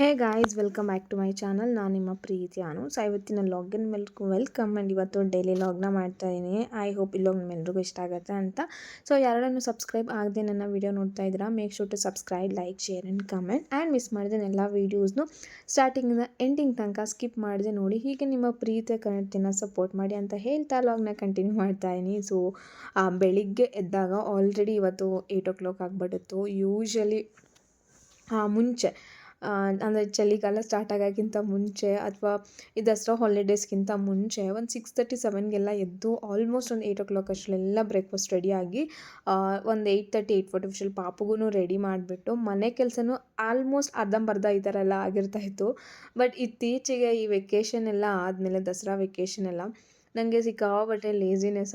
Hey guys, welcome back to my channel. ನಾನು ನಿಮ್ಮ ಪ್ರೀತಿ ಅನು. ಸೊ ಇವತ್ತಿನ ಲಾಗಿನ್ ವೆಲ್ಕ್ ವೆಲ್ಕಮ್ ಆ್ಯಂಡ್ ಇವತ್ತು ಡೈಲಿ ಲಾಗ್ನ ಮಾಡ್ತಾ ಇದ್ದೀನಿ ಐ ಹೋಪ್ ಈ ಲಾಗ್ ನಿಮ್ಮೆಲ್ರಿಗೂ ಇಷ್ಟ ಆಗುತ್ತೆ ಅಂತ. ಸೊ ಯಾರನ್ನು ಸಬ್ಸ್ಕ್ರೈಬ್ ಆಗದೆ ನನ್ನ ವೀಡಿಯೋ ನೋಡ್ತಾ ಇದ್ದೀರಾ make sure to subscribe like share and comment and miss ಮಾಡಿದೆ ಎಲ್ಲ ವೀಡಿಯೋಸ್ನು ಸ್ಟಾರ್ಟಿಂಗಿಂದ ಎಂಡಿಂಗ್ ತನಕ ಸ್ಕಿಪ್ ಮಾಡಿದೆ ನೋಡಿ, ಹೀಗೆ ನಿಮ್ಮ ಪ್ರೀತಿಯ ಕನ್ನಡತಿನ ಸಪೋರ್ಟ್ ಮಾಡಿ ಅಂತ ಹೇಳ್ತಾ ಲಾಗ್ನ ಕಂಟಿನ್ಯೂ ಮಾಡ್ತಾ ಇದ್ದೀನಿ ಸೊ ಬೆಳಿಗ್ಗೆ ಎದ್ದಾಗ ಆಲ್ರೆಡಿ ಇವತ್ತು ಏಯ್ಟ್ ಓ ಕ್ಲಾಕ್ ಆಗಿಬಿಟ್ಟಿತ್ತು ಯೂಶಲಿ ಮುಂಚೆ ಅಂದರೆ ಚಳಿಗಾಲ ಸ್ಟಾರ್ಟ್ ಆಗೋಕ್ಕಿಂತ ಮುಂಚೆ ಅಥವಾ ಈ ದಸರಾ ಹಾಲಿಡೇಸ್ಗಿಂತ ಮುಂಚೆ ಒಂದು ಸಿಕ್ಸ್ ತರ್ಟಿ ಸೆವೆನ್ಗೆಲ್ಲ ಎದ್ದು ಆಲ್ಮೋಸ್ಟ್ ಒಂದು ಏಯ್ಟ್ ಓ ಕ್ಲಾಕ್ ಅಷ್ಟರಲ್ಲೆಲ್ಲ ಬ್ರೇಕ್ಫಾಸ್ಟ್ ರೆಡಿಯಾಗಿ ಒಂದು ಏಯ್ಟ್ ತರ್ಟಿ ಏಯ್ಟ್ ಫೋರ್ಟಿ ಫಿಫ್ಟಲ್ಲಿ ಪಾಪಗೂ ರೆಡಿ ಮಾಡಿಬಿಟ್ಟು ಮನೆ ಕೆಲಸನೂ ಆಲ್ಮೋಸ್ಟ್ ಅರ್ಧಂಬರ್ಧ ಈ ಥರ ಎಲ್ಲ ಆಗಿರ್ತಾಯಿತ್ತು ಬಟ್ ಇತ್ತೀಚೆಗೆ ಈ ವೆಕೇಷನ್ ಎಲ್ಲ ಆದಮೇಲೆ ದಸರಾ ವೆಕೇಷನ್ ಎಲ್ಲ ನನಗೆ ಸಿಕ್ಕಾಪಟ್ಟೆ ಲೇಸಿನೆಸ್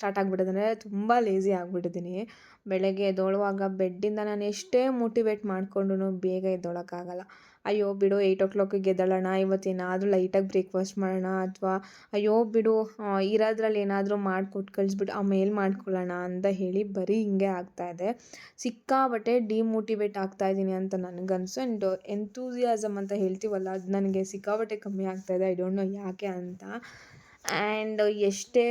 ಸ್ಟಾರ್ಟ್ ಆಗಿಬಿಟ್ಟಿದೆ. ತುಂಬ ಲೇಸಿ ಆಗಿಬಿಟ್ಟಿದ್ದೀನಿ. ಬೆಳಗ್ಗೆ ಎದ್ದೋಳುವಾಗ ಬೆಡ್ಡಿಂದ ನಾನು ಎಷ್ಟೇ ಮೋಟಿವೇಟ್ ಮಾಡಿಕೊಂಡ್ರು ಬೇಗ ಎದ್ದೊಳಕ್ಕಾಗಲ್ಲ. ಅಯ್ಯೋ ಬಿಡು ಏಯ್ಟ್ ಓ ಕ್ಲಾಕಿಗೆ ಎದ್ದೋಳೋಣ, ಇವತ್ತೇನಾದರೂ ಲೈಟಾಗಿ ಬ್ರೇಕ್ಫಾಸ್ಟ್ ಮಾಡೋಣ ಅಥವಾ, ಅಯ್ಯೋ ಬಿಡು ಇರೋದ್ರಲ್ಲಿ ಏನಾದರೂ ಮಾಡಿಕೊಟ್ಟು ಕಳಿಸ್ಬಿಟ್ಟು ಆಮೇಲೆ ಮಾಡ್ಕೊಳ್ಳೋಣ ಅಂತ ಹೇಳಿ ಬರೀ ಹಿಂಗೆ ಆಗ್ತಾಯಿದೆ ಸಿಕ್ಕಾಬಟ್ಟೆ ಡಿಮೋಟಿವೇಟ್ ಆಗ್ತಾಯಿದ್ದೀನಿ ಅಂತ ನನಗನ್ಸು. ಆ್ಯಂಡ್ ಎಂತೂಸಿಯಾಸಮ್ ಅಂತ ಹೇಳ್ತೀವಲ್ಲ, ಅದು ನನಗೆ ಸಿಕ್ಕಾಬಟ್ಟೆ ಕಮ್ಮಿ ಆಗ್ತಾಯಿದೆ ಐ ಡೋಂಟ್ ನೋ ಯಾಕೆ ಅಂತ. ಆ್ಯಂಡ್ ಎಷ್ಟೇ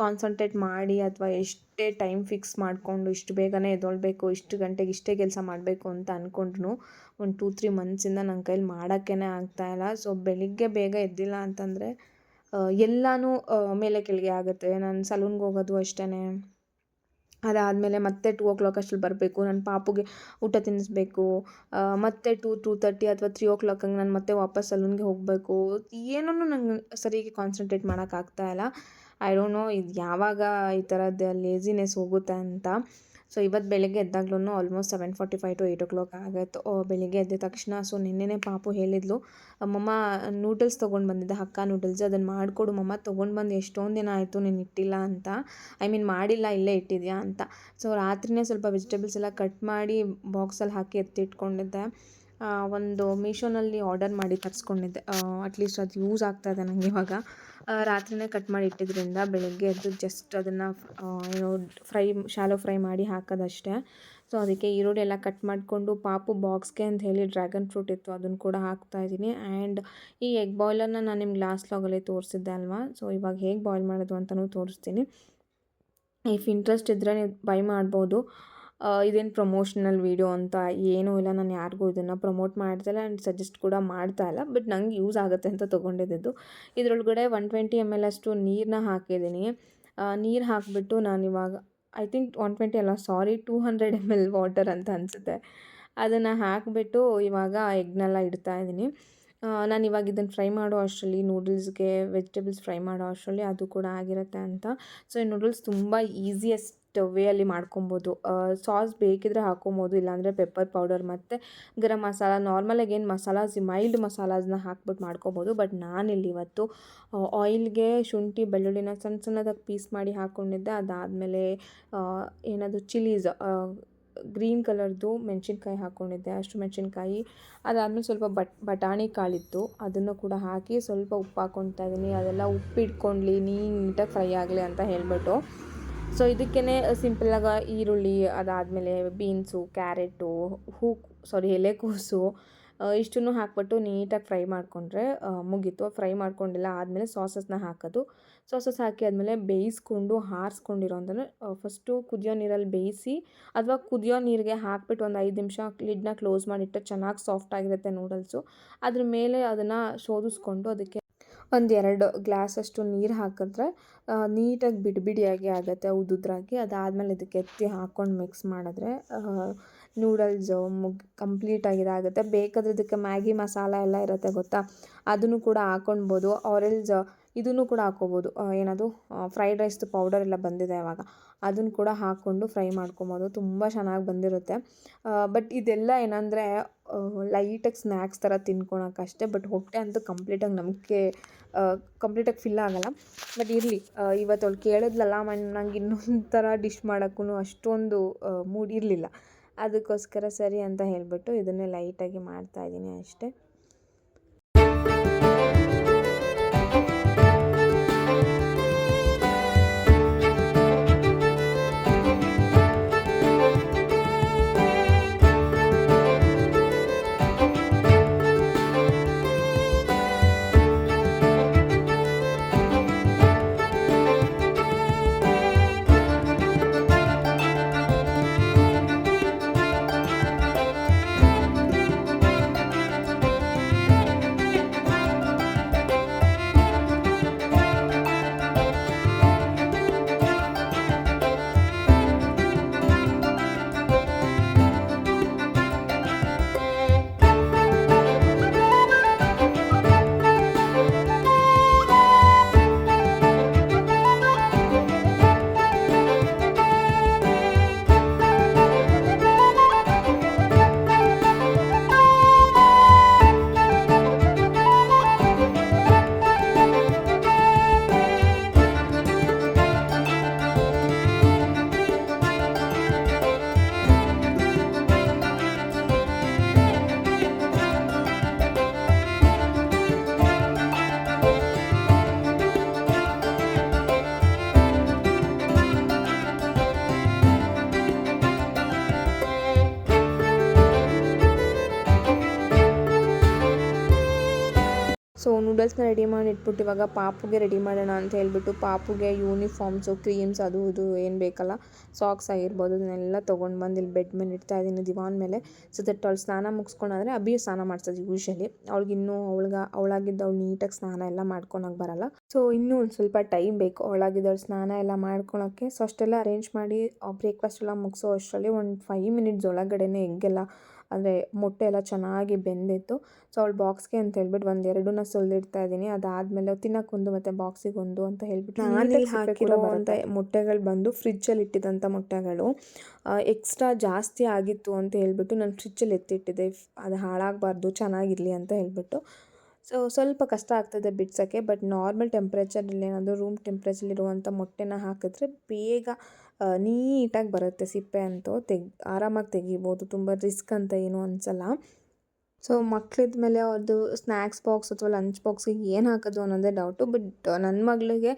ಕಾನ್ಸಂಟ್ರೇಟ್ ಮಾಡಿ ಅಥವಾ ಎಷ್ಟೇ ಟೈಮ್ ಫಿಕ್ಸ್ ಮಾಡಿಕೊಂಡು ಇಷ್ಟು ಬೇಗನೆ ಎದ್ದೊಳ್ಬೇಕು, ಇಷ್ಟು ಗಂಟೆಗೆ ಇಷ್ಟೇ ಕೆಲಸ ಮಾಡಬೇಕು ಅಂತ ಅಂದ್ಕೊಂಡ್ರು ಒಂದು ಟೂ ತ್ರೀ ಮಂತ್ಸಿಂದ ನನ್ನ ಕೈಲಿ ಮಾಡೋಕ್ಕೇ ಆಗ್ತಾಯಿಲ್ಲ ಸೊ ಬೆಳಿಗ್ಗೆ ಬೇಗ ಎದ್ದಿಲ್ಲ ಅಂತಂದರೆ ಎಲ್ಲನೂ ಮೇಲೆ ಕೆಳಗೆ ಆಗುತ್ತೆ. ನಾನು ಸಲೂನ್ಗೆ ಹೋಗೋದು ಅಷ್ಟೇ ಅದಾದಮೇಲೆ ಮತ್ತೆ ಟೂ ಓ ಕ್ಲಾಕ್ ಅಷ್ಟ್ರಲ್ಲಿ ಬರಬೇಕು ನನ್ನ ಪಾಪುಗೆ ಊಟ ತಿನ್ನಿಸ್ಬೇಕು ಮತ್ತೆ ಟೂ ಟೂ ತರ್ಟಿ ಅಥವಾ ತ್ರೀ ಓ ಕ್ಲಾಕ್ ಹಂಗೆ ನಾನು ಮತ್ತೆ ವಾಪಸ್ ಸಲೂನ್ಗೆ ಹೋಗಬೇಕು. ಏನೂ ನಂಗೆ ಸರಿಯಾಗಿ ಕಾನ್ಸಂಟ್ರೇಟ್ ಮಾಡೋಕ್ಕಾಗ್ತಾ ಇಲ್ಲ. ಐ ಡೋಂಟ್ ನೋ ಇದು ಯಾವಾಗ ಈ ಥರದ್ದು ಲೇಝಿನೆಸ್ ಹೋಗುತ್ತೆ ಅಂತ. ಸೊ ಇವತ್ತು ಬೆಳಗ್ಗೆ ಎದ್ದಾಗ್ಲೂ almost seven forty five to eight o'clock ಆಗತ್ತೆ ಬೆಳಿಗ್ಗೆ ಎದ್ದ ತಕ್ಷಣ ಸೊ ನಿನ್ನೆನೇ ಪಾಪು ಹೇಳಿದ್ಲು, ಮಮ್ಮ ನೂಡಲ್ಸ್ ತೊಗೊಂಡು ಬಂದಿದ್ದೆ, ಹಕ್ಕ ನೂಡಲ್ಸ್ ಅದನ್ನು ಮಾಡಿಕೊಡು, ಮಮ್ಮ, ತೊಗೊಂಡು ಬಂದು ಎಷ್ಟೊಂದು ದಿನ ಆಯಿತು, ನೀನು ಇಟ್ಟಿಲ್ಲ ಅಂತ. ಐ ಮೀನ್ ಮಾಡಿಲ್ಲ, ಇಲ್ಲೇ ಇಟ್ಟಿದ್ಯಾ ಅಂತ. ಸೊ ರಾತ್ರಿಯೇ ಸ್ವಲ್ಪ ವೆಜಿಟೇಬಲ್ಸ್ ಎಲ್ಲ ಕಟ್ ಮಾಡಿ ಬಾಕ್ಸಲ್ಲಿ ಹಾಕಿ ಎತ್ತಿಟ್ಕೊಂಡಿದ್ದೆ. ಒಂದು ಮೀಶೋನಲ್ಲಿ ಆರ್ಡರ್ ಮಾಡಿ ತರಿಸ್ಕೊಂಡಿದ್ದೆ. ಅಟ್ಲೀಸ್ಟ್ ಅದು ಯೂಸ್ ಆಗ್ತಾ ಇದೆ ನನಗೆ ಇವಾಗ. ರಾತ್ರಿಯೇ ಕಟ್ ಮಾಡಿ ಇಟ್ಟಿದ್ದರಿಂದ ಬೆಳಗ್ಗೆ ಎದ್ದು ಜಸ್ಟ್ ಅದನ್ನು ಏನೋ ಫ್ರೈ ಶಾಲೋ ಫ್ರೈ ಮಾಡಿ ಹಾಕೋದಷ್ಟೇ. ಸೊ ಅದಕ್ಕೆ ಈರುಳ್ಳಿ ಎಲ್ಲ ಕಟ್ ಮಾಡಿಕೊಂಡು ಪಾಪು ಬಾಕ್ಸ್ಗೆ ಅಂತ ಹೇಳಿ ಡ್ರ್ಯಾಗನ್ ಫ್ರೂಟ್ ಇತ್ತು ಅದನ್ನು ಕೂಡ ಹಾಕ್ತಾ ಇದ್ದೀನಿ. ಆ್ಯಂಡ್ ಈ ಎಗ್ ಬಾಯ್ಲರ್ನ ನಾನು ನಿಮ್ಗೆ ಲಾಸ್ಟ್ ಲಾಗಲ್ಲಿ ತೋರಿಸಿದ್ದೆ ಅಲ್ವಾ? ಸೊ ಇವಾಗ ಹೇಗೆ ಬಾಯ್ಲ್ ಮಾಡೋದು ಅಂತಲೂ ತೋರಿಸ್ತೀನಿ. ಇಫ್ ಇಂಟ್ರೆಸ್ಟ್ ಇದ್ದರೆ ನೀವು ಬೈ ಮಾಡ್ಬೋದು. ಇದೇನು ಪ್ರಮೋಷನಲ್ ವೀಡಿಯೋ ಅಂತ ಏನೂ ಇಲ್ಲ. ನಾನು ಯಾರಿಗೂ ಇದನ್ನು ಪ್ರಮೋಟ್ ಮಾಡ್ತಾಯಿಲ್ಲ ಆ್ಯಂಡ್ ಸಜೆಸ್ಟ್ ಕೂಡ ಮಾಡ್ತಾ ಇಲ್ಲ. ಬಟ್ ನಂಗೆ ಯೂಸ್ ಆಗುತ್ತೆ ಅಂತ ತೊಗೊಂಡಿದ್ದು ಇದರೊಳಗಡೆ ಒನ್ ಟ್ವೆಂಟಿ ಎಂ ಎಲ್ ಅಷ್ಟು ನೀರನ್ನ ಹಾಕಿದ್ದೀನಿ. ನೀರು ಹಾಕಿಬಿಟ್ಟು ನಾನು ಇವಾಗ ಐ ಥಿಂಕ್ ಒನ್ ಟ್ವೆಂಟಿ ಅಲ್ಲ sorry two hundred M L water ಅಂತ ಅನಿಸುತ್ತೆ. ಅದನ್ನು ಹಾಕಿಬಿಟ್ಟು ಇವಾಗ ಎಗ್ನೆಲ್ಲ ಇಡ್ತಾ ಇದ್ದೀನಿ. ನಾನು ಇವಾಗ ಇದನ್ನು ಫ್ರೈ ಮಾಡೋ ಅಷ್ಟರಲ್ಲಿ ನೂಡಲ್ಸ್ಗೆ ವೆಜಿಟೇಬಲ್ಸ್ ಫ್ರೈ ಮಾಡೋ ಅಷ್ಟರಲ್ಲಿ ಅದು ಕೂಡ ಆಗಿರುತ್ತೆ ಅಂತ. ಸೊ ಈ ನೂಡಲ್ಸ್ ತುಂಬ ಈಸಿಯೆಸ್ಟ್ ವೇಯಲ್ಲಿ ಮಾಡ್ಕೊಬೋದು. ಸಾಸ್ ಬೇಕಿದ್ರೆ ಹಾಕೊಬೋದು, ಇಲ್ಲಾಂದರೆ ಪೆಪ್ಪರ್ ಪೌಡರ್ ಮತ್ತು ಗರಂ ಮಸಾಲ. ನಾರ್ಮಲಾಗಿ ಏನು ಮಸಾಲಾಸ್ ಮೈಲ್ಡ್ ಮಸಾಲಾಸ್ನ ಹಾಕ್ಬಿಟ್ಟು ಮಾಡ್ಕೊಬೋದು. ಬಟ್ ನಾನಿಲ್ಲಿ ಇವತ್ತು ಆಯಿಲ್ಗೆ ಶುಂಠಿ, ಬೆಳ್ಳುಳ್ಳಿನ ಸಣ್ಣ ಸಣ್ಣದಾಗಿ ಪೀಸ್ ಮಾಡಿ ಹಾಕ್ಕೊಂಡಿದ್ದೆ ಅದಾದಮೇಲೆ ಏನದು ಚಿಲ್ಲೀಸ್ ಗ್ರೀನ್ ಕಲರ್ದು ಮೆಣಸಿನ್ಕಾಯಿ ಹಾಕ್ಕೊಂಡಿದ್ದೆ ಅಷ್ಟು ಮೆಣಸಿನ್ಕಾಯಿ. ಅದಾದಮೇಲೆ ಸ್ವಲ್ಪ ಬಟ್, ಬಟಾಣಿ ಕಾಳಿತ್ತು. ಅದನ್ನು ಕೂಡ ಹಾಕಿ ಸ್ವಲ್ಪ ಉಪ್ಪು ಹಾಕ್ಕೊತಾ ಇದ್ದೀನಿ. ಅದೆಲ್ಲ ಉಪ್ಪು ಇಟ್ಕೊಂಡ್ಲಿ ನೀಟಾಗಿ ಫ್ರೈ ಆಗಲಿ ಅಂತ ಹೇಳಿಬಿಟ್ಟು. ಸೊ ಇದಕ್ಕೇ ಸಿಂಪಲ್ಲಾಗಿ ಈರುಳ್ಳಿ, ಅದಾದಮೇಲೆ ಬೀನ್ಸು ಕ್ಯಾರೆಟು ಹೂ ಸಾರಿ ಎಲೆಕೋಸು ಇಷ್ಟನ್ನು ಹಾಕ್ಬಿಟ್ಟು ನೀಟಾಗಿ ಫ್ರೈ ಮಾಡಿಕೊಂಡ್ರೆ ಮುಗೀತು. ಫ್ರೈ ಮಾಡ್ಕೊಂಡಿಲ್ಲ ಆದಮೇಲೆ ಸಾಸಸ್ನ ಹಾಕೋದು. ಸಾಸಸ್ ಹಾಕಿ ಆದಮೇಲೆ ಬೇಯಿಸ್ಕೊಂಡು ಹಾರಿಸ್ಕೊಂಡಿರೋಂಥದ್ದು ಫಸ್ಟು ಕುದಿಯೋ ನೀರಲ್ಲಿ ಬೇಯಿಸಿ, ಅಥವಾ ಕುದಿಯೋ ನೀರಿಗೆ ಹಾಕ್ಬಿಟ್ಟು ಒಂದು ಐದು ನಿಮಿಷ ಲಿಡ್ನ ಕ್ಲೋಸ್ ಮಾಡಿಟ್ಟು ಚೆನ್ನಾಗಿ ಸಾಫ್ಟ್ ಆಗಿರುತ್ತೆ ನೂಡಲ್ಸು ಅದ್ರ ಮೇಲೆ ಅದನ್ನು ಶೋಧಿಸ್ಕೊಂಡು ಅದಕ್ಕೆ ಒಂದು ಎರಡು ಗ್ಲಾಸಷ್ಟು ನೀರು ಹಾಕಿದ್ರೆ ನೀಟಾಗಿ ಬಿಡಿ ಬಿಡಿಯಾಗಿ ಆಗುತ್ತೆ ಉದುದ್ರಾಗಿ. ಅದಾದಮೇಲೆ ಇದಕ್ಕೆ ಎತ್ತಿ ಹಾಕ್ಕೊಂಡು ಮಿಕ್ಸ್ ಮಾಡಿದ್ರೆ ನೂಡಲ್ಸು ಮುಗ್ ಕಂಪ್ಲೀಟಾಗಿ ಇದಾಗುತ್ತೆ ಬೇಕಾದ್ರೆ ಇದಕ್ಕೆ ಮ್ಯಾಗಿ ಮಸಾಲ ಎಲ್ಲ ಇರುತ್ತೆ ಗೊತ್ತಾ? ಅದನ್ನು ಕೂಡ ಹಾಕ್ಕೊಳ್ಬೋದು ಆರೆಲ್ಸ್ ಇದನ್ನು ಕೂಡ ಹಾಕ್ಕೋಬೋದು ಏನದು ಫ್ರೈಡ್ ರೈಸ್ದು ಪೌಡರ್ ಎಲ್ಲ ಬಂದಿದೆ ಇವಾಗ ಅದನ್ನು ಕೂಡ ಹಾಕ್ಕೊಂಡು ಫ್ರೈ ಮಾಡ್ಕೊಬೋದು. ತುಂಬ ಚೆನ್ನಾಗಿ ಬಂದಿರುತ್ತೆ. ಬಟ್ ಇದೆಲ್ಲ ಏನಂದರೆ ಲೈಟಾಗಿ ಸ್ನ್ಯಾಕ್ಸ್ ಥರ ತಿನ್ಕೊಳಕ್ಕಷ್ಟೇ ಬಟ್ ಹೊಟ್ಟೆ ಅಂತೂ ಕಂಪ್ಲೀಟಾಗಿ ನಮಗೆ ಕಂಪ್ಲೀಟಾಗಿ ಫಿಲ್ ಆಗಲ್ಲ. ಬಟ್ ಇರಲಿ ಇವತ್ತು ಅವಳು ಕೇಳಿದ್ಲಲ್ಲ ನಂಗೆ ಇನ್ನೊಂದು ಥರ ಡಿಶ್ ಮಾಡೋಕ್ಕೂ ಅಷ್ಟೊಂದು ಮೂಡ್ ಇರಲಿಲ್ಲ. ಅದಕ್ಕೋಸ್ಕರ ಸರಿ ಅಂತ ಹೇಳಿಬಿಟ್ಟು ಇದನ್ನೇ ಲೈಟಾಗಿ ಮಾಡ್ತಾಯಿದ್ದೀನಿ ಅಷ್ಟೇ. ರೆಡಿ ಮಾಡಿ ಇಟ್ಬಿಟ್ಟು ಇವಾಗ ಪಾಪುಗೆ ರೆಡಿ ಮಾಡೋಣ ಅಂತ ಹೇಳ್ಬಿಟ್ಟು ಪಾಪುಗೆ ಯೂನಿಫಾರ್ಮ್ಸು ಕ್ರೀಮ್ಸ್ ಅದು ಇದು ಏನು ಬೇಕಲ್ಲ ಸಾಕ್ಸ್ ಆಗಿರ್ಬೋದು ಅದನ್ನೆಲ್ಲ ತೊಗೊಂಡು ಬಂದು ಇಲ್ಲಿ ಬೆಡ್ ಮೇಲೆ ಇಡ್ತಾ ಇದ್ದೀನಿ ದಿವಾನ್ ಮೇಲೆ. ಸೊ ದಟ್ ಅವಳು ಸ್ನಾನ ಮುಗಿಸ್ಕೊಂಡಾದ್ರೆ ಅಭಿ ಸ್ನಾನ ಮಾಡ್ಸೋದು ಯೂಶಲಿ ಅವ್ಳಿಗೆ ಇನ್ನೂ ಅವಳಿಗೆ, ಅವಳಾಗಿದ್ದು ಅವ್ಳು ನೀಟಾಗಿ ಸ್ನಾನ ಎಲ್ಲ ಮಾಡ್ಕೊಳಕ್ಕೆ ಬರಲ್ಲ. ಸೊ ಇನ್ನೂ ಒಂದು ಸ್ವಲ್ಪ ಟೈಮ್ ಬೇಕು ಅವಳಾಗಿದ್ದವಳು ಸ್ನಾನ ಎಲ್ಲ ಮಾಡ್ಕೊಳಕ್ಕೆ. ಸೊ ಅಷ್ಟೆಲ್ಲ ಅರೇಂಜ್ ಮಾಡಿ ಬ್ರೇಕ್ಫಾಸ್ಟ್ ಎಲ್ಲ ಮುಗಿಸೋ ಅಷ್ಟರಲ್ಲಿ ಒಂದು ಫೈವ್ ಮಿನಿಟ್ಸ್ ಒಳಗಡೆನೇ ಎಗ್ಗೆಲ್ಲ ಅಂದರೆ ಮೊಟ್ಟೆ ಎಲ್ಲ ಚೆನ್ನಾಗಿ ಬೆಂದಿತ್ತು. ಸೊ ಅವಳು ಬಾಕ್ಸ್ಗೆ ಅಂತ ಹೇಳ್ಬಿಟ್ಟು ಒಂದು ಎರಡನ್ನ ಸುಲಿದಿಡ್ತಾ ಇದ್ದೀನಿ. ಅದಾದಮೇಲೆ ತಿನ್ನಕ್ಕೊಂದು ಮತ್ತು ಬಾಕ್ಸಿಗೆ ಒಂದು ಅಂತ ಹೇಳ್ಬಿಟ್ಟು ನಾನು ಹಾಕಿರೋ ಅಂತ ಮೊಟ್ಟೆಗಳು ಬಂದು ಫ್ರಿಜ್ಜಲ್ಲಿ ಇಟ್ಟಿದ್ದಂಥ ಮೊಟ್ಟೆಗಳು. ಎಕ್ಸ್ಟ್ರಾ ಜಾಸ್ತಿ ಆಗಿತ್ತು ಅಂತ ಹೇಳ್ಬಿಟ್ಟು ನಾನು ಫ್ರಿಜ್ಜಲ್ಲಿ ಎತ್ತಿಟ್ಟಿದ್ದೆ. ಅದು ಹಾಳಾಗಬಾರ್ದು ಚೆನ್ನಾಗಿರಲಿ ಅಂತ ಹೇಳ್ಬಿಟ್ಟು. ಸೊ ಸ್ವಲ್ಪ ಕಷ್ಟ ಆಗ್ತದೆ ಬಿಡ್ಸೋಕ್ಕೆ ಬಟ್ ನಾರ್ಮಲ್ ಟೆಂಪ್ರೇಚರಲ್ಲಿ ಏನಾದರೂ ರೂಮ್ ಟೆಂಪ್ರೇಚರಲ್ಲಿರುವಂಥ ಮೊಟ್ಟೆನ ಹಾಕಿದ್ರೆ ಬೇಗ ನೀಟಾಗಿ ಬರುತ್ತೆ ಸಿಪ್ಪೆ ಅಂತೂ. ತೆಗ್, ಆರಾಮಾಗಿ ತೆಗಿಬೋದು. ತುಂಬ ರಿಸ್ಕ್ ಅಂತ ಏನು ಅನಿಸಲ್ಲ. ಸೊ, ಮಕ್ಳಿದ ಮೇಲೆ ಅವ್ರದ್ದು ಸ್ನ್ಯಾಕ್ಸ್ ಬಾಕ್ಸ್ ಅಥವಾ ಲಂಚ್ ಬಾಕ್ಸಿಗೆ ಏನು ಹಾಕೋದು ಅನ್ನೋದೇ ಡೌಟು. ಬಟ್ ನನ್ನ ಮಗಳಿಗೆ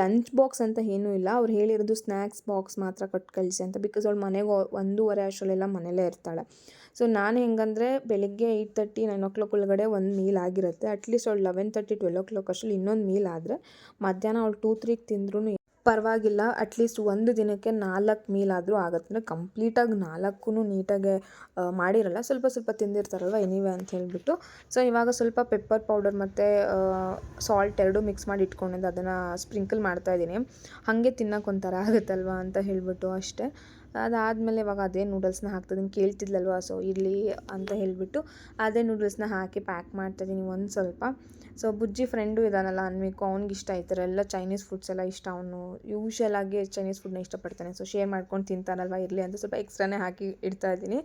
ಲಂಚ್ ಬಾಕ್ಸ್ ಅಂತ ಏನೂ ಇಲ್ಲ. ಅವ್ರು ಹೇಳಿರೋದು ಸ್ನ್ಯಾಕ್ಸ್ ಬಾಕ್ಸ್ ಮಾತ್ರ ಕೊಟ್ಟು ಕಳಿಸಿ ಅಂತ. ಬಿಕಾಸ್ ಅವಳು ಮನೆಗೆ ಒಂದೂವರೆ ಅಷ್ಟರಲ್ಲೆಲ್ಲ ಮನೇಲೇ ಇರ್ತಾಳೆ. ಸೊ, ನಾನು ಹೆಂಗಂದರೆ ಬೆಳಿಗ್ಗೆ eight thirty, nine o'clock ಒಳಗಡೆ ಒಂದು ಮೀಲ್ ಆಗಿರುತ್ತೆ. ಅಟ್ಲೀಸ್ಟ್ ಅವಳು eleven thirty, twelve o'clock ಅಷ್ಟರಲ್ಲಿ ಇನ್ನೊಂದು ಮೀಲ್ ಆದರೆ ಮಧ್ಯಾಹ್ನ ಅವಳು ಟೂ, ತ್ರೀಗೆ ತಿಂದ್ರೂ ಪರವಾಗಿಲ್ಲ ಅಟ್ಲೀಸ್ಟ್ ಒಂದು ದಿನಕ್ಕೆ ನಾಲ್ಕು ಮೀಲ್ ಆದರೂ ಆಗುತ್ತೆ. ಅಂದರೆ ಕಂಪ್ಲೀಟಾಗಿ ನಾಲ್ಕು ನೀಟಾಗೆ ಮಾಡಿರಲ್ಲ. ಸ್ವಲ್ಪ ಸ್ವಲ್ಪ ತಿಂದಿರ್ತಾರಲ್ವ ಎನಿವೆ ಅಂತ ಹೇಳಿಬಿಟ್ಟು. ಸೊ ಇವಾಗ ಸ್ವಲ್ಪ ಪೆಪ್ಪರ್ ಪೌಡರ್ ಮತ್ತು ಸಾಲ್ಟ್ ಎರಡೂ ಮಿಕ್ಸ್ ಮಾಡಿ ಇಟ್ಕೊಂಡಿದ್ದು ಅದನ್ನು ಸ್ಪ್ರಿಂಕಲ್ ಮಾಡ್ತಾಯಿದ್ದೀನಿ ಹಾಗೆ ತಿನ್ನೋಕೆ ಒಂಥರ ಆಗುತ್ತಲ್ವ ಅಂತ ಹೇಳಿಬಿಟ್ಟು ಅಷ್ಟೇ. ಅದಾದಮೇಲೆ ಇವಾಗ ಅದೇ ನೂಡಲ್ಸ್ನ ಹಾಕ್ತಿದ್ದೀನಿ ಕೇಳ್ತಿದ್ಲಲ್ವ? ಸೊ ಇರಲಿ ಅಂತ ಹೇಳಿಬಿಟ್ಟು ಅದೇ ನೂಡಲ್ಸ್ನ ಹಾಕಿ ಪ್ಯಾಕ್ ಮಾಡ್ತಾಯಿದ್ದೀನಿ ಒಂದು ಸ್ವಲ್ಪ. ಸೊ ಬುಜ್ಜಿ ಫ್ರೆಂಡು ಇದಾನಲ್ಲ ಅನ್ವಿಕು, ಅವ್ನಿಗೆ ಇಷ್ಟ ಈ ಥರ ಎಲ್ಲ ಚೈನೀಸ್ ಫುಡ್ಸ್ ಎಲ್ಲ ಇಷ್ಟ, ಅವನು ಯೂಶ್ವಲ್ ಆಗಿ ಚೈನೀಸ್ ಫುಡ್ನ ಇಷ್ಟಪಡ್ತಾನೆ. ಸೊ ಶೇರ್ ಮಾಡ್ಕೊಂಡು ತಿಂತಾನಲ್ವ, ಇರಲಿ ಅಂತ ಸ್ವಲ್ಪ ಎಕ್ಸ್ಟ್ರಾನೇ ಹಾಕಿ ಇಡ್ತಾ ಇದ್ದೀನಿ.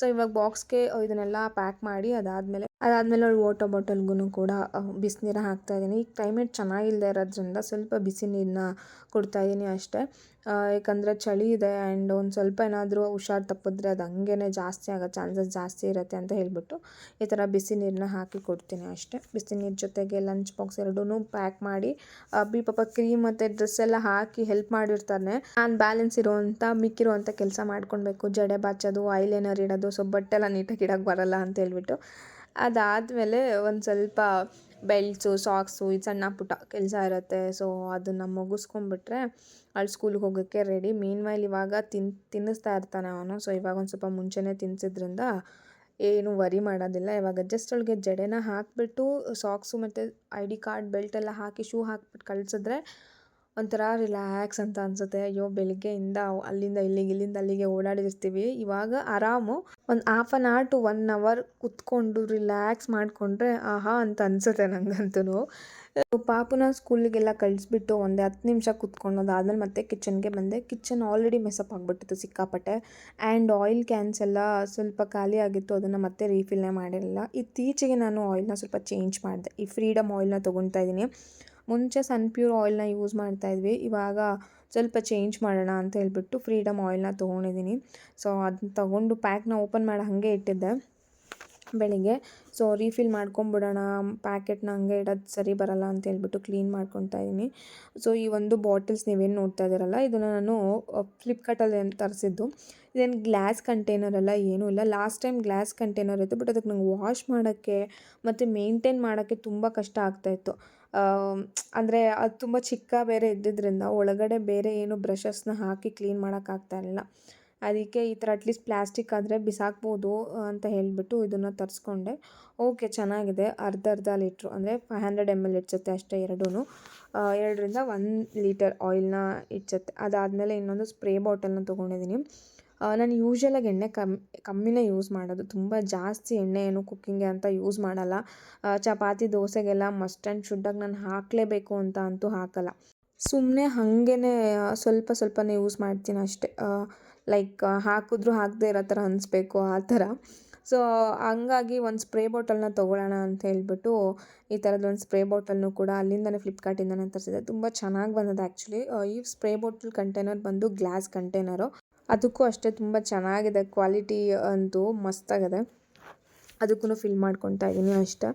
ಸೊ ಇವಾಗ ಬಾಕ್ಸ್ಗೆ ಇದನ್ನೆಲ್ಲ ಪ್ಯಾಕ್ ಮಾಡಿ ಅದಾದಮೇಲೆ ಅದಾದಮೇಲೆ ಅವ್ಳು ವಾಟರ್ ಬಾಟಲ್ಗೂ ಕೂಡ ಬಿಸಿನೀರು ಹಾಕ್ತಾಯಿದ್ದೀನಿ. ಈಗ ಕ್ಲೈಮೇಟ್ ಚೆನ್ನಾಗಿಲ್ಲದೆ ಇರೋದ್ರಿಂದ ಸ್ವಲ್ಪ ಬಿಸಿ ನೀರನ್ನ ಕೊಡ್ತಾಯಿದ್ದೀನಿ ಅಷ್ಟೇ. ಯಾಕಂದರೆ ಚಳಿ ಇದೆ ಆ್ಯಂಡ್ ಒಂದು ಸ್ವಲ್ಪ ಏನಾದರೂ ಹುಷಾರು ತಪ್ಪಿದ್ರೆ ಅದು ಹಂಗೇ ಜಾಸ್ತಿ ಆಗೋ ಚಾನ್ಸಸ್ ಜಾಸ್ತಿ ಇರುತ್ತೆ ಅಂತ ಹೇಳಿಬಿಟ್ಟು ಈ ಥರ ಬಿಸಿ ನೀರನ್ನ ಹಾಕಿ ಕೊಡ್ತೀನಿ ಅಷ್ಟೇ. ಬಿಸಿ ನೀರು ಜೊತೆಗೆ ಲಂಚ್ ಬಾಕ್ಸ್ ಎರಡೂ ಪ್ಯಾಕ್ ಮಾಡಿ ಅಬ್ಬಿ ಪಾಪ ಕ್ರೀಮ್ ಮತ್ತು ಡ್ರೆಸ್ ಎಲ್ಲ ಹಾಕಿ ಹೆಲ್ಪ್ ಮಾಡಿರ್ತಾನೆ. ನಾನು ಬ್ಯಾಲೆನ್ಸ್ ಇರುವಂಥ ಮಿಕ್ಕಿರುವಂಥ ಕೆಲಸ ಮಾಡ್ಕೊಳ್ಬೇಕು. ಜಡೆ ಬಾಚೋದು, ಐಲೈನರ್ ಇಡೋದು ಸೊ ಬಟ್ಟೆಲ್ಲ ನೀಟಾಗಿ ಇಡೋಕ್ಕೆ ಬರಲ್ಲ ಅಂತ ಹೇಳ್ಬಿಟ್ಟು. ಅದಾದಮೇಲೆ ಒಂದು ಸ್ವಲ್ಪ ಬೆಲ್ಟ್ಸು, ಸಾಕ್ಸು ಇದು ಸಣ್ಣ ಪುಟ್ಟ ಕೆಲಸ ಇರುತ್ತೆ. ಸೊ ಅದನ್ನು ಮುಗಿಸ್ಕೊಂಬಿಟ್ರೆ ಅಲ್ಲಿ ಸ್ಕೂಲ್ಗೆ ಹೋಗೋಕ್ಕೆ ರೆಡಿ ಮೀನ್ ವೈಲ್ ಇವಾಗ ತಿನ್, ತಿನ್ನಿಸ್ತಾ ಇರ್ತಾನೆ ಅವನು. ಸೊ ಇವಾಗ ಒಂದು ಸ್ವಲ್ಪ ಮುಂಚೆನೇ ತಿನ್ನಿಸಿದ್ರಿಂದ ಏನು ವರಿ ಮಾಡೋದಿಲ್ಲ. ಇವಾಗ ಜಸ್ಟ್ ಅವಳಿಗೆ ಜಡೆನ ಹಾಕಿಬಿಟ್ಟು, ಸಾಕ್ಸು ಮತ್ತು ಐ ಡಿ ಕಾರ್ಡ್ ಬೆಲ್ಟ್ ಎಲ್ಲ ಹಾಕಿ ಶೂ ಹಾಕ್ಬಿಟ್ಟು ಕಳಿಸಿದ್ರೆ ಒಂಥರ ರಿಲ್ಯಾಕ್ಸ್ ಅಂತ ಅನಿಸುತ್ತೆ. ಅಯ್ಯೋ, ಬೆಳಗ್ಗೆಯಿಂದ ಅಲ್ಲಿಂದ ಇಲ್ಲಿಗೆ ಇಲ್ಲಿಂದ ಅಲ್ಲಿಗೆ ಓಡಾಡಿರ್ತೀವಿ. ಇವಾಗ ಆರಾಮು. ಒಂದು half an hour to one hour ಕುತ್ಕೊಂಡು ರಿಲ್ಯಾಕ್ಸ್ ಮಾಡಿಕೊಂಡ್ರೆ ಆಹಾ ಅಂತ ಅನಿಸುತ್ತೆ ನನಗಂತೂ ಪಾಪುನ ಸ್ಕೂಲಿಗೆಲ್ಲ ಕಳಿಸ್ಬಿಟ್ಟು ಒಂದೇ ಹತ್ತು ನಿಮಿಷ ಕುತ್ಕೊಂಡು ಆದಮೇಲೆ ಮತ್ತೆ ಕಿಚನ್ಗೆ ಬಂದೆ. ಕಿಚನ್ ಆಲ್ರೆಡಿ ಮೆಸಪ್ ಆಗಿಬಿಟ್ಟಿತ್ತು ಸಿಕ್ಕಾಪಟ್ಟೆ. ಆ್ಯಂಡ್ ಆಯಿಲ್ ಕ್ಯಾನ್ಸ್ ಎಲ್ಲ ಸ್ವಲ್ಪ ಖಾಲಿ ಆಗಿತ್ತು. ಅದನ್ನು ಮತ್ತೆ ರೀಫಿಲ್ನೇ ಮಾಡಿರಲಿಲ್ಲ. ಇತ್ತೀಚೆಗೆ ನಾನು ಆಯಿಲ್ನ ಸ್ವಲ್ಪ ಚೇಂಜ್ ಮಾಡಿದೆ. ಈ ಫ್ರೀಡಮ್ ಆಯಿಲ್ನ ತೊಗೊಳ್ತಾ ಇದ್ದೀನಿ. ಮುಂಚೆ ಸನ್ಪ್ಯೂರ್ ಆಯಿಲ್ನ ಯೂಸ್ ಮಾಡ್ತಾಯಿದ್ವಿ ಇವಾಗ ಸ್ವಲ್ಪ ಚೇಂಜ್ ಮಾಡೋಣ ಅಂತ ಹೇಳ್ಬಿಟ್ಟು ಫ್ರೀಡಮ್ ಆಯಿಲ್ನ ತೊಗೊಂಡಿದ್ದೀನಿ. ಸೊ ಅದನ್ನ ತೊಗೊಂಡು ಪ್ಯಾಕ್ನ ಓಪನ್ ಮಾಡಿ ಹಾಗೆ ಇಟ್ಟಿದ್ದೆ. ಬೆಳಿಗ್ಗೆ. ಸೊ ರೀಫಿಲ್ ಮಾಡ್ಕೊಂಬಿಡೋಣ, ಪ್ಯಾಕೆಟ್ನ ಹಂಗೆ ಇಡೋದು ಸರಿ ಬರಲ್ಲ ಅಂತ ಹೇಳ್ಬಿಟ್ಟು ಕ್ಲೀನ್ ಮಾಡ್ಕೊತಾ ಇದ್ದೀನಿ ಸೊ ಈ ಒಂದು ಬಾಟಲ್ಸ್ ನೀವೇನು ನೋಡ್ತಾ ಇದ್ದೀರಲ್ಲ, ಇದನ್ನು ನಾನು ಫ್ಲಿಪ್ಕಾರ್ಟಲ್ಲಿ ಏನು ತರಿಸಿದ್ದು. ಇದೇನು ಗ್ಲಾಸ್ ಕಂಟೈನರ್ ಎಲ್ಲ ಏನೂ ಇಲ್ಲ. ಲಾಸ್ಟ್ ಟೈಮ್ ಗ್ಲಾಸ್ ಕಂಟೈನರ್ ಇತ್ತು ಬಟ್ ಅದಕ್ಕೆ ನಂಗೆ ವಾಶ್ ಮಾಡೋಕ್ಕೆ ಮತ್ತು ಮೇಂಟೈನ್ ಮಾಡೋಕ್ಕೆ ತುಂಬ ಕಷ್ಟ ಆಗ್ತಾಯಿತ್ತು ಅಂದರೆ ಅದು ತುಂಬ ಚಿಕ್ಕ ಬೇರೆ ಇದ್ದಿದ್ದರಿಂದ ಒಳಗಡೆ ಬೇರೆ ಏನು ಬ್ರಷಸ್ನ ಹಾಕಿ ಕ್ಲೀನ್ ಮಾಡೋಕ್ಕಾಗ್ತಾ ಇರಲಿಲ್ಲ. ಅದಕ್ಕೆ ಈ ಥರ ಅಟ್ಲೀಸ್ಟ್ ಪ್ಲಾಸ್ಟಿಕ್ ಆದರೆ ಬಿಸಾಕ್ಬೋದು ಅಂತ ಹೇಳಿಬಿಟ್ಟು ಇದನ್ನು ತರಿಸ್ಕೊಂಡೆ. ಓಕೆ, ಚೆನ್ನಾಗಿದೆ. ಅರ್ಧ ಅರ್ಧ ಲೀಟ್ರು ಅಂದರೆ ಫೈವ್ ಹಂಡ್ರೆಡ್ ಎಂ ಎಲ್ ಇಡ್ಸುತ್ತೆ ಅಷ್ಟೇ ಎರಡೂ ಎರಡರಿಂದ ಒನ್ ಲೀಟರ್ ಆಯಿಲ್ನ ಇಡ್ಸುತ್ತೆ. ಅದಾದಮೇಲೆ ಇನ್ನೊಂದು ಸ್ಪ್ರೇ ಬಾಟಲ್ನ ತೊಗೊಂಡಿದ್ದೀನಿ. ನಾನು ಯೂಶ್ವಲಾಗಿ ಎಣ್ಣೆ ಕಮ್ಮಿ ಕಮ್ಮಿನೇ ಯೂಸ್ ಮಾಡೋದು. ತುಂಬ ಜಾಸ್ತಿ ಎಣ್ಣೆ ಏನು ಕುಕ್ಕಿಂಗ್ಗೆ ಅಂತ ಯೂಸ್ ಮಾಡಲ್ಲ. ಚಪಾತಿ, ದೋಸೆಗೆಲ್ಲ ಮಸ್ಟ್ ಆ್ಯಂಡ್ ಶುಡ್ಡಾಗಿ ನಾನು ಹಾಕಲೇಬೇಕು ಅಂತ ಅಂತೂ ಹಾಕಲ್ಲ. ಸುಮ್ಮನೆ ಹಾಗೇ ಸ್ವಲ್ಪ, ಸ್ವಲ್ಪನೇ ಯೂಸ್ ಮಾಡ್ತೀನಿ ಅಷ್ಟೇ. ಲೈಕ್ ಹಾಕಿದ್ರು ಹಾಕದೇ ಇರೋ ಥರ ಅನಿಸ್ಬೇಕು ಆ ಥರ. ಸೊ, ಹಂಗಾಗಿ ಒಂದು ಸ್ಪ್ರೇ ಬಾಟಲ್ನ ತೊಗೊಳ್ಳೋಣ ಅಂತ ಹೇಳ್ಬಿಟ್ಟು ಈ ಥರದ್ದು ಒಂದು ಸ್ಪ್ರೇ ಬಾಟಲ್ನು ಕೂಡ ಅಲ್ಲಿಂದನೇ ಫ್ಲಿಪ್ಕಾರ್ಟಿಂದನೇ ತರಿಸಿದೆ. ತುಂಬ ಚೆನ್ನಾಗಿ ಬಂದಿದೆ ಆ್ಯಕ್ಚುಲಿ. ಈ ಸ್ಪ್ರೇ ಬಾಟಲ್ ಕಂಟೈನರ್ ಬಂದು ಗ್ಲಾಸ್ ಕಂಟೈನರು. ಅದಕ್ಕೂ ಅಷ್ಟೇ ತುಂಬ ಚೆನ್ನಾಗಿದೆ. ಕ್ವಾಲಿಟಿ ಅಂತೂ ಮಸ್ತಾಗಿದೆ ಅದಕ್ಕೂ ಫಿಲ್ ಮಾಡ್ಕೊತಾ ಇದ್ದೀನಿ ಅಷ್ಟೇ.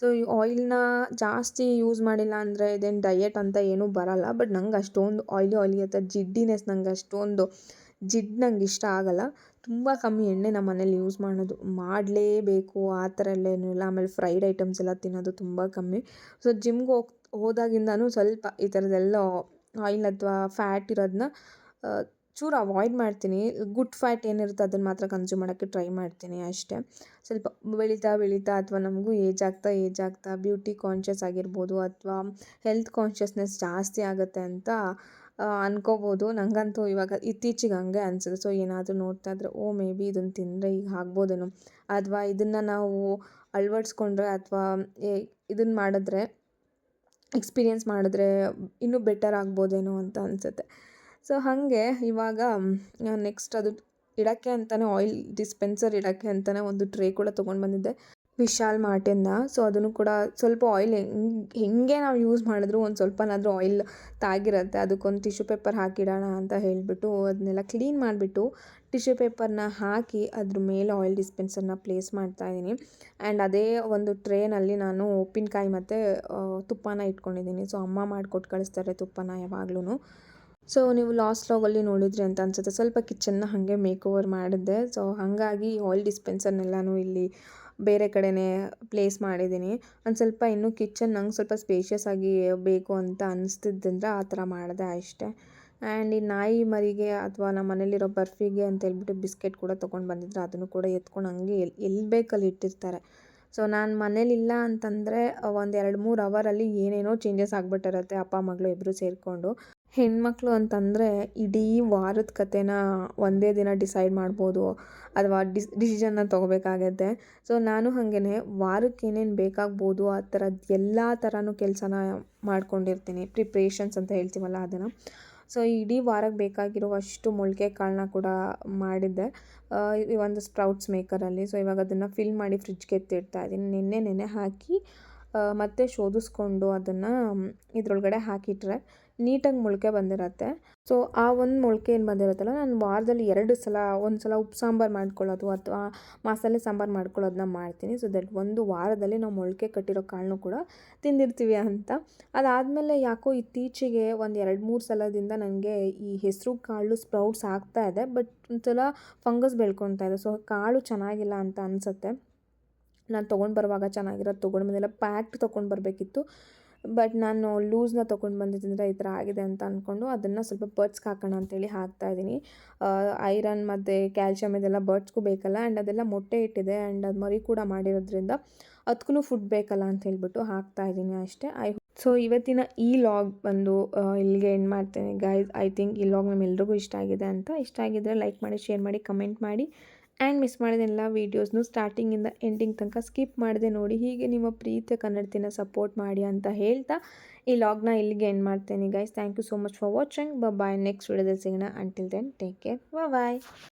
ಸೊ, ಈ ಆಯಿಲ್ನ ಜಾಸ್ತಿ ಯೂಸ್ ಮಾಡಿಲ್ಲ ಅಂದರೆ ಇದೇನು ಡಯೆಟ್ ಅಂತ ಏನೂ ಬರಲ್ಲ. ಬಟ್ ನಂಗೆ ಅಷ್ಟೊಂದು ಆಯ್ಲಿ ಆಯ್ಲಿ ಅಥವಾ ಜಿಡ್ಡಿನೆಸ್, ನಂಗೆ ಅಷ್ಟೊಂದು ಜಿಡ್ ನಂಗೆ ಇಷ್ಟ ಆಗಲ್ಲ. ತುಂಬ ಕಮ್ಮಿ ಎಣ್ಣೆ ನಮ್ಮ ಮನೇಲಿ ಯೂಸ್ ಮಾಡೋದು. ಮಾಡಲೇಬೇಕು, ಆ ಥರ ಎಲ್ಲ ಏನೂ ಇಲ್ಲ. ಆಮೇಲೆ ಫ್ರೈಡ್ ಐಟಮ್ಸ್ ಎಲ್ಲ ತಿನ್ನೋದು ತುಂಬ ಕಮ್ಮಿ. ಸೊ ಜಿಮ್ಗೆ ಹೋಗ್, ಹೋದಾಗಿಂದನೂ ಸ್ವಲ್ಪ ಈ ಥರದ್ದೆಲ್ಲ ಆಯಿಲ್ ಅಥವಾ ಫ್ಯಾಟ್ ಇರೋದನ್ನ ಚೂರು ಅವಾಯ್ಡ್ ಮಾಡ್ತೀನಿ. ಗುಡ್ ಫ್ಯಾಟ್ ಏನಿರುತ್ತೆ ಅದನ್ನು ಮಾತ್ರ ಕನ್ಸ್ಯೂಮ್ ಮಾಡೋಕ್ಕೆ ಟ್ರೈ ಮಾಡ್ತೀನಿ ಅಷ್ಟೇ. ಸ್ವಲ್ಪ ಬೆಳೀತಾ ಬೆಳೀತಾ ಅಥವಾ ನಮಗೂ ಏಜ್ ಆಗ್ತಾ ಏಜ್ ಆಗ್ತಾ ಬ್ಯೂಟಿ ಕಾನ್ಷಿಯಸ್ ಆಗಿರ್ಬೋದು ಅಥವಾ ಹೆಲ್ತ್ ಕಾನ್ಷಿಯಸ್ನೆಸ್ ಜಾಸ್ತಿ ಆಗುತ್ತೆ ಅಂತ ಅನ್ಕೋಬೋದು. ನನಗಂತೂ ಇವಾಗ ಇತ್ತೀಚಿಗೆ ಹಂಗೆ ಅನಿಸಿದೆ ಸೊ, ಏನಾದರೂ ನೋಡ್ತಾ ಇದ್ದರೆ ಓ, ಮೇ ಬಿ ಇದನ್ನು ತಿಂದರೆ ಈಗ ಆಗ್ಬೋದೇನೋ ಅಥವಾ ಇದನ್ನು ನಾವು ಅಳವಡಿಸ್ಕೊಂಡ್ರೆ ಅಥವಾ ಇದನ್ನು ಮಾಡಿದ್ರೆ, ಎಕ್ಸ್ಪೀರಿಯೆನ್ಸ್ ಮಾಡಿದ್ರೆ ಇನ್ನೂ ಬೆಟರ್ ಆಗ್ಬೋದೇನೋ ಅಂತ ಅನಿಸುತ್ತೆ. ಸೊ, ಹಾಗೆ ಇವಾಗ ನೆಕ್ಸ್ಟ್ ಅದು ಇಡೋಕ್ಕೆ ಅಂತಲೇ ಆಯಿಲ್ ಡಿಸ್ಪೆನ್ಸರ್ ಇಡೋಕ್ಕೆ ಅಂತಲೇ ಒಂದು ಟ್ರೇ ಕೂಡ ತೊಗೊಂಡು ಬಂದಿದ್ದೆ. ವಿಶಾಲ್ ಮಾರ್ಟಿಂದ. ಸೊ ಅದನ್ನು ಕೂಡ ಸ್ವಲ್ಪ ಆಯಿಲ್ ಹೆಂಗೆ, ಹೇಗೆ ನಾವು ಯೂಸ್ ಮಾಡಿದ್ರು ಒಂದು ಸ್ವಲ್ಪನಾದರೂ ಆಯಿಲ್ ತಾಗಿರುತ್ತೆ. ಅದಕ್ಕೊಂದು ಟಿಶ್ಯೂ ಪೇಪರ್ ಹಾಕಿಡೋಣ ಅಂತ ಹೇಳಿಬಿಟ್ಟು ಅದನ್ನೆಲ್ಲ ಕ್ಲೀನ್ ಮಾಡಿಬಿಟ್ಟು ಟಿಶ್ಯೂ ಪೇಪರ್ನ ಹಾಕಿ ಅದ್ರ ಮೇಲೆ ಆಯಿಲ್ ಡಿಸ್ಪೆನ್ಸರ್ನ ಪ್ಲೇಸ್ ಮಾಡ್ತಾ ಇದ್ದೀನಿ. ಆ್ಯಂಡ್ ಅದೇ ಒಂದು ಟ್ರೇನಲ್ಲಿ ನಾನು ಉಪ್ಪಿನಕಾಯಿ ಮತ್ತು ತುಪ್ಪನ ಇಟ್ಕೊಂಡಿದ್ದೀನಿ. ಸೊ ಅಮ್ಮ ಮಾಡಿಕೊಟ್ಟು ಕಳಿಸ್ತಾರೆ ತುಪ್ಪನ ಯಾವಾಗ್ಲೂ ಸೊ ನೀವು ಲಾಸ್ಟ್ ಲಾಗಲ್ಲಿ ನೋಡಿದ್ರಿ ಅಂತ ಅನ್ಸುತ್ತೆ. ಸ್ವಲ್ಪ ಕಿಚನ್ನ ಹಾಗೆ ಮೇಕ್ ಓವರ್ ಮಾಡಿದ್ದೆ. ಸೊ ಹಾಗಾಗಿ ಆಯಿಲ್ ಡಿಸ್ಪೆನ್ಸರ್ನೆಲ್ಲನೂ ಇಲ್ಲಿ ಬೇರೆ ಕಡೆನೇ ಪ್ಲೇಸ್ ಮಾಡಿದ್ದೀನಿ. ಒಂದು ಸ್ವಲ್ಪ ಇನ್ನೂ ಕಿಚನ್ ನಂಗೆ ಸ್ವಲ್ಪ ಸ್ಪೇಷಿಯಸ್ ಆಗಿ ಬೇಕು ಅಂತ ಅನಿಸ್ತಿದ್ದಂದ್ರೆ ಆ ಥರ ಮಾಡಿದೆ ಅಷ್ಟೇ. ಆ್ಯಂಡ್ ಈ ನಾಯಿ ಮರಿಗೆ ಅಥವಾ ನಮ್ಮ ಮನೇಲಿರೋ ಬರ್ಫಿಗೆ ಅಂತ ಹೇಳ್ಬಿಟ್ಟು ಬಿಸ್ಕೆಟ್ ಕೂಡ ತೊಗೊಂಡು ಬಂದಿದ್ರು. ಅದನ್ನು ಕೂಡ ಎತ್ಕೊಂಡು ಹಂಗೆ ಎಲ್ಲಿ ಎಲ್ಲಿ ಬೇಕಲ್ಲಿ ಇಟ್ಟಿರ್ತಾರೆ. ಸೊ ನಾನು ಮನೇಲಿಲ್ಲ ಅಂತಂದರೆ ಒಂದು ಎರಡು ಮೂರು ಅವರಲ್ಲಿ ಏನೇನೋ ಚೇಂಜಸ್ ಆಗಿಬಿಟ್ಟಿರುತ್ತೆ ಅಪ್ಪ ಮಗಳು ಇಬ್ಬರು ಸೇರಿಕೊಂಡು. ಹೆಣ್ಮಕ್ಳು ಅಂತಂದರೆ ಇಡೀ ವಾರದ ಕಥೆನ ಒಂದೇ ದಿನ ಡಿಸೈಡ್ ಮಾಡ್ಬೋದು ಅಥವಾ ಡಿಸ್ ಡಿಸಿಷನ್ನ ತೊಗೋಬೇಕಾಗತ್ತೆ. ಸೊ, ನಾನು ಹಾಗೇ ವಾರಕ್ಕೆ ಏನೇನು ಬೇಕಾಗ್ಬೋದು ಆ ಥರದ್ದು ಎಲ್ಲ ಥರನೂ ಕೆಲಸನ ಮಾಡ್ಕೊಂಡಿರ್ತೀನಿ. ಪ್ರಿಪ್ರೇಷನ್ಸ್ ಅಂತ ಹೇಳ್ತೀವಲ್ಲ ಅದನ್ನು. ಸೊ, ಇಡೀ ವಾರಕ್ಕೆ ಬೇಕಾಗಿರುವಷ್ಟು ಮೊಳಕೆ ಕಾಳನ್ನ ಕೂಡ ಮಾಡಿದ್ದೆ. ಈ ಒಂದು ಸ್ಪ್ರೌಟ್ಸ್ ಮೇಕರಲ್ಲಿ. ಸೊ, ಇವಾಗ ಅದನ್ನು ಫಿಲ್ ಮಾಡಿ ಫ್ರಿಜ್ಗೆ ಎತ್ತಿಡ್ತಾ ಇದ್ದೀನಿ. ನಿನ್ನೆ ನೆನೆ ಹಾಕಿ ಮತ್ತೆ ಶೋಧಿಸ್ಕೊಂಡು ಅದನ್ನು ಇದರೊಳಗಡೆ ಹಾಕಿಟ್ರೆ ನೀಟಾಗಿ ಮೊಳಕೆ ಬಂದಿರತ್ತೆ. ಸೊ ಆ ಒಂದು ಮೊಳಕೆ ಏನು ಬಂದಿರುತ್ತಲ್ಲ, ನಾನು ವಾರದಲ್ಲಿ ಎರಡು ಸಲ, ಒಂದು ಸಲ ಉಪ್ಪು ಸಾಂಬಾರು ಮಾಡ್ಕೊಳ್ಳೋದು ಅಥವಾ ಮಸಾಲೆ ಸಾಂಬಾರು ಮಾಡ್ಕೊಳ್ಳೋದನ್ನ ಮಾಡ್ತೀನಿ. ಸೊ ದಟ್ ಒಂದು ವಾರದಲ್ಲಿ ನಾವು ಮೊಳಕೆ ಕಟ್ಟಿರೋ ಕಾಳನ್ನು ಕೂಡ ತಿಂದಿರ್ತೀವಿ ಅಂತ. ಅದಾದಮೇಲೆ ಯಾಕೋ ಇತ್ತೀಚೆಗೆ ಒಂದು ಎರಡು ಮೂರು ಸಲದಿಂದ ನನಗೆ ಈ ಹೆಸರು ಕಾಳು ಸ್ಪ್ರೌಟ್ಸ್ ಆಗ್ತಾ ಇದೆ, ಬಟ್ ಒಂದ್ಸಲ ಫಂಗಸ್ ಬೆಳ್ಕೊತಾ ಇದೆ. ಸೊ ಕಾಳು ಚೆನ್ನಾಗಿಲ್ಲ ಅಂತ ಅನಿಸುತ್ತೆ. ನಾನು ತೊಗೊಂಡು ಬರುವಾಗ ಚೆನ್ನಾಗಿರೋದು ತೊಗೊಂಡು ಬಂದಿಲ್ಲ. ಪ್ಯಾಕ್ಡ್ ತೊಗೊಂಡು ಬರಬೇಕಿತ್ತು. ಬಟ್ ನಾನು ಲೂಸ್ನ ತೊಗೊಂಡು ಬಂದಿದ್ದರಿಂದ ಈ ಥರ ಆಗಿದೆ ಅಂತ ಅಂದ್ಕೊಂಡು ಅದನ್ನು ಸ್ವಲ್ಪ ಬರ್ಡ್ಸ್ಗೆ ಹಾಕೋಣ ಅಂತೇಳಿ ಹಾಕ್ತಾಯಿದ್ದೀನಿ ಐರನ್ ಮತ್ತು ಕ್ಯಾಲ್ಶಿಯಮ್ ಇದೆಲ್ಲ ಬರ್ಡ್ಸ್ಗೂ ಬೇಕಲ್ಲ ಆ್ಯಂಡ್ ಅದೆಲ್ಲ ಮೊಟ್ಟೆ ಇಟ್ಟಿದೆ ಆ್ಯಂಡ್ ಅದು ಮರಿ ಕೂಡ ಮಾಡಿರೋದ್ರಿಂದ ಅದಕ್ಕೂ ಫುಡ್ ಬೇಕಲ್ಲ ಅಂತ ಹೇಳ್ಬಿಟ್ಟು ಹಾಕ್ತಾಯಿದ್ದೀನಿ ಅಷ್ಟೇ. ಐ ಸೊ ಇವತ್ತಿನ ಈ ಲಾಗ್ ಬಂದು ಇಲ್ಲಿಗೆ ಎಂಡ್ ಮಾಡ್ತೇನೆ. ಗೈಸ್ ಐ ಥಿಂಕ್ ಈ ಲಾಗ್ ನಮ್ಮೆಲ್ರಿಗೂ ಇಷ್ಟ ಆಗಿದೆ ಅಂತ. ಇಷ್ಟ ಆಗಿದ್ದರೆ ಲೈಕ್ ಮಾಡಿ ಶೇರ್ ಮಾಡಿ ಕಮೆಂಟ್ ಮಾಡಿ. ಆ್ಯಂಡ್ ಮಿಸ್ ಮಾಡಿದ ಎಲ್ಲ ವೀಡಿಯೋಸ್ನು ಸ್ಟಾರ್ಟಿಂಗಿಂದ ಎಂಡಿಂಗ್ ತನಕ ಸ್ಕಿಪ್ ಮಾಡಿದೆ ನೋಡಿ. ಹೀಗೆ ನಿಮ್ಮ ಪ್ರೀತಿಯ ಕನ್ನಡತಿನ ಸಪೋರ್ಟ್ ಮಾಡಿ ಅಂತ ಹೇಳ್ತಾ ಈ ಲಾಗ್ನ ಇಲ್ಲಿಗೆ ಎಂಡ್ ಮಾಡ್ತೇನೆ guys thank you so much for watching bye next ವಿಡಿಯೋದಲ್ಲಿ ಸಿಗೋಣ. Until then take care bye